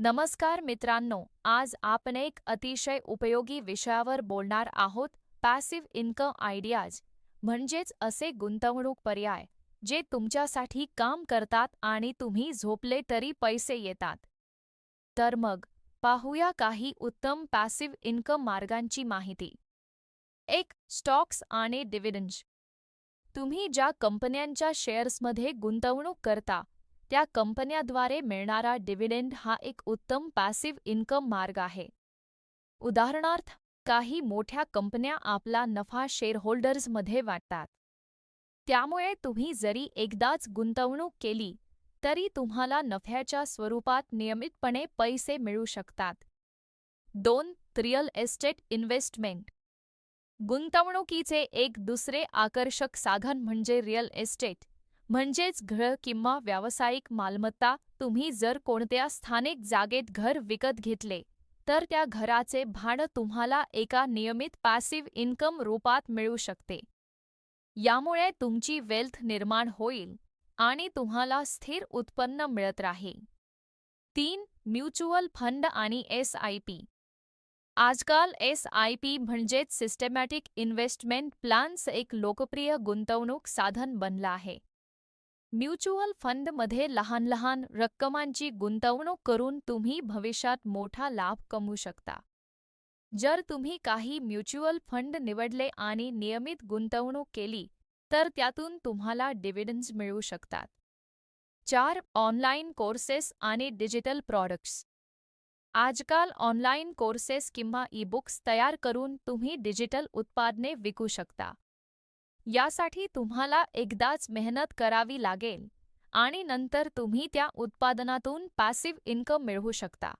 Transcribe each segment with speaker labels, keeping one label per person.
Speaker 1: नमस्कार मित्रांनो आज आपण एक अतिशय उपयोगी विषयावर बोलणार आहोत पॅसिव्ह इन्कम आयडियाज म्हणजेच असे गुंतवणूक पर्याय जे तुमच्यासाठी काम करतात आणि तुम्ही झोपले तरी पैसे येतात. तर मग पाहूया काही उत्तम पॅसिव्ह इन्कम मार्गांची माहिती. एक स्टॉक्स आणि डिव्हिडंज तुम्ही ज्या कंपन्यांच्या शेअर्समध्ये गुंतवणूक करता त्या कंपन्याद्वारे मिळणारा डिव्हिडेंड हा एक उत्तम पॅसिव्ह इन्कम मार्ग आहे. उदाहरणार्थ काही मोठ्या कंपन्या आपला नफा शेअरहोल्डर्समध्ये वाटतात. त्यामुळे तुम्ही जरी एकदाच गुंतवणूक केली तरी तुम्हाला नफ्याच्या स्वरूपात नियमितपणे पैसे मिळू शकतात. दोन रिअल एस्टेट इन्व्हेस्टमेंट. गुंतवणुकीचे एक दुसरे आकर्षक साधन म्हणजे रिअल एस्टेट. म्हणजेच घर किंवा व्यावसायिक मालमत्ता तुम्ही जर कोणत्या स्थानिक जागेत घर विकत घेतले तर त्या घराचे भाडं तुम्हाला एका नियमित पॅसिव्ह इन्कम रूपात मिळू शकते. यामुळे तुमची वेल्थ निर्माण होईल आणि तुम्हाला स्थिर उत्पन्न मिळत राहील. तीन म्युच्युअल फंड आणि एस आय पी आजकाल एस आय पी म्हणजेच सिस्टमॅटिक इन्व्हेस्टमेंट प्लॅन्स एक लोकप्रिय गुंतवणूक साधन बनलं आहे. म्युच्युअल फंडमध्ये लहान लहान रक्कमांची गुंतवणूक करून तुम्ही भविष्यात मोठा लाभ कमवू शकता. जर तुम्ही काही म्युच्युअल फंड निवडले आणि नियमित गुंतवणूक केली तर त्यातून तुम्हाला डिव्हिडन्स मिळू शकतात. चार ऑनलाईन कोर्सेस आणि डिजिटल प्रॉडक्ट्स. आजकाल ऑनलाईन कोर्सेस किंवा ई बुक्स तयार करून तुम्ही डिजिटल उत्पादने विकू शकता. यासाठी तुम्हाला एकदाच मेहनत करावी लागेल आणि नंतर तुम्ही त्या उत्पादनातून पॅसिव्ह इन्कम मिळवू शकता.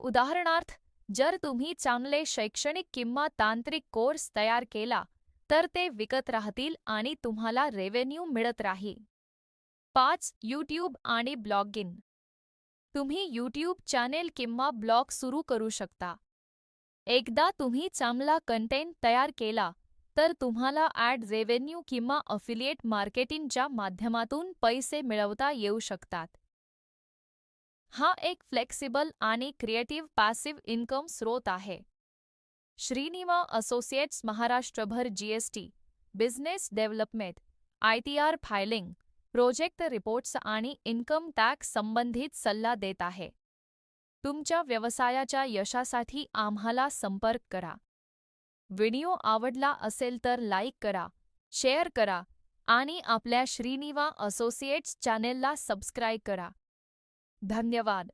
Speaker 1: उदाहरणार्थ जर तुम्ही चांगले शैक्षणिक किंवा तांत्रिक कोर्स तयार केला तर ते विकत राहतील आणि तुम्हाला रेव्हेन्यू मिळत राहील. पाच यूट्यूब आणि ब्लॉगिंग तुम्ही यूट्यूब चॅनेल किंवा ब्लॉग सुरू करू शकता. एकदा तुम्ही चांगला कंटेंट तयार केला तर तुम्हाला ॲड रेव्हेन्यू किंवा अफिलिएट मार्केटिंगच्या माध्यमातून पैसे मिळवता येऊ शकतात. हा एक फ्लेक्सिबल आणि क्रिएटिव्ह पॅसिव्ह इन्कम स्रोत आहे. श्रीनिवा असोसिएट्स महाराष्ट्रभर GST business development ITR filing project reports आणि इन्कम टॅक्स संबंधित सल्ला देत आहे. तुमच्या व्यवसायाच्या यशासाठी आम्हाला संपर्क करा. व्हिडिओ आवडला असेल तर लाईक करा शेअर करा आणि आपल्या श्रीनिवा असोसिएट्स चॅनेलला सबस्क्राईब करा. धन्यवाद.